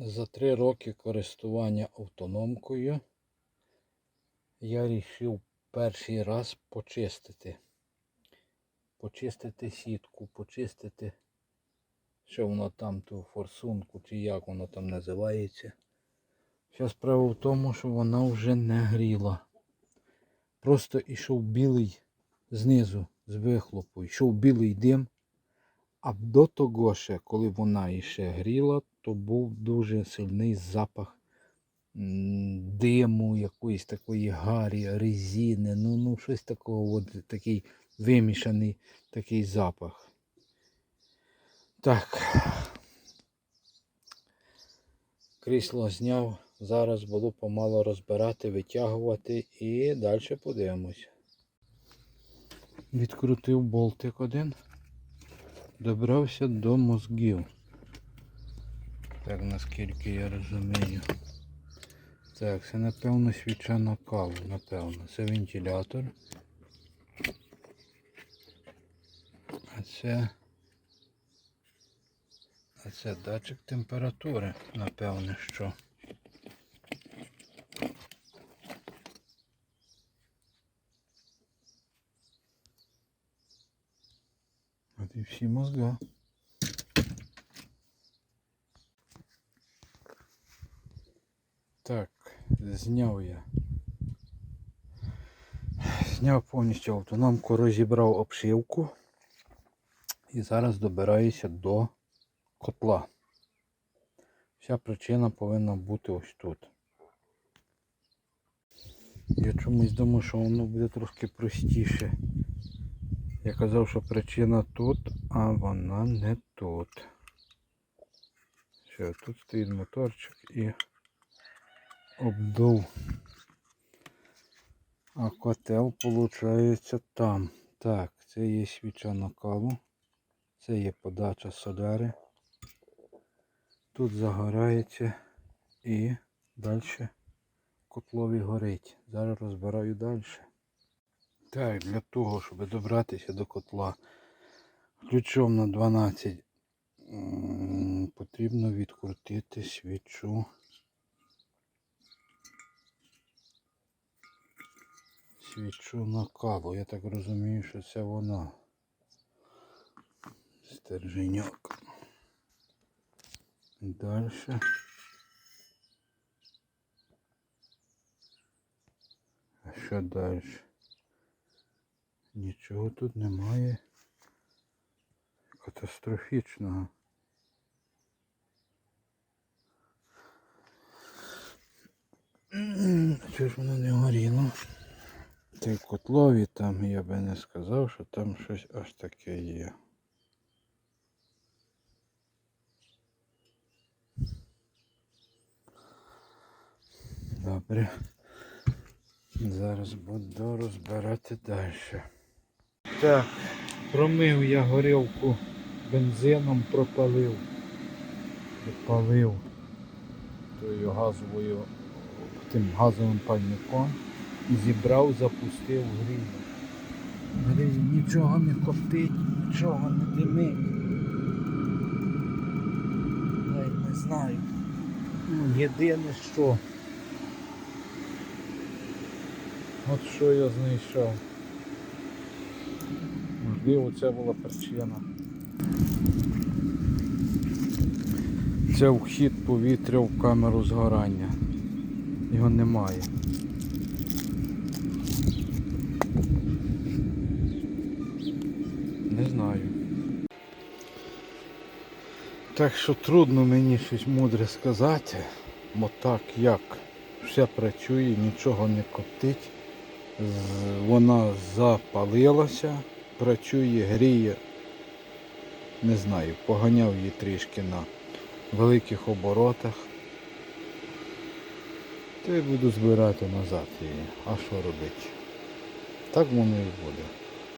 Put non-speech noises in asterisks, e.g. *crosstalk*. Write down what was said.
За три роки користування автономкою я вирішив перший раз почистити. Почистити сітку, почистити, що воно там, ту форсунку, чи як воно там називається. Вся справа в тому, що вона вже не гріла. Просто йшов білий знизу, з вихлопу, йшов білий дим. А до того ще, коли вона іще гріла, то був дуже сильний запах диму, якоїсь такої гарі, резини, ну, ну щось такого, от, такий вимішаний такий запах. Так. Крісло зняв. Зараз буду помало розбирати, витягувати і далі подивимось. Відкрутив болтик один добрався до мозгів. Так, наскільки я розумію. Так, це напевно свіча на каву, напевно. Це вентилятор. А це. А це датчик температури, напевне, що. Всі мозги. Так, зняв я. Зняв повністю автономку, розібрав обшивку. І зараз добираюся до котла. Вся причина повинна бути ось тут. Я чомусь думаю, що воно буде трошки простіше. Я казав, що причина тут, а вона не тут. Що, тут стоїть моторчик і обдув. А котел виходить там. Так, це є свіча накалу. Це є подача соляри. Тут загорається і далі котлові горить. Зараз розбираю далі. Так, для того, щоб добратися до котла ключом на 12 потрібно відкрутити свічу. Свічу накалу. Я так розумію, що це вона. Стерженьок. Далі. А що далі? Нічого тут немає катастрофічного. *clears throat* Чого ж воно не горіло? Й в котлові там я би не сказав, що там щось аж таке є. Добре. Зараз буду розбирати далі. Так, промив я горілку бензином, пропалив. Пропалив тою газовою, тим газовим пальником і зібрав, запустив грію. Грію нічого не коптить, нічого не димить. Навіть не знаю. Ну, єдине що. От що я знайшов. Можливо, це була причина. Це вхід повітря в камеру згорання. Його немає. Не знаю. Так що трудно мені щось мудре сказати, бо так як все працює, нічого не коптить. Вона запалилася, працює, гріє. Не знаю, поганяв її трішки на великих оборотах. Та й буду збирати назад її. А що робити? Так воно і буде.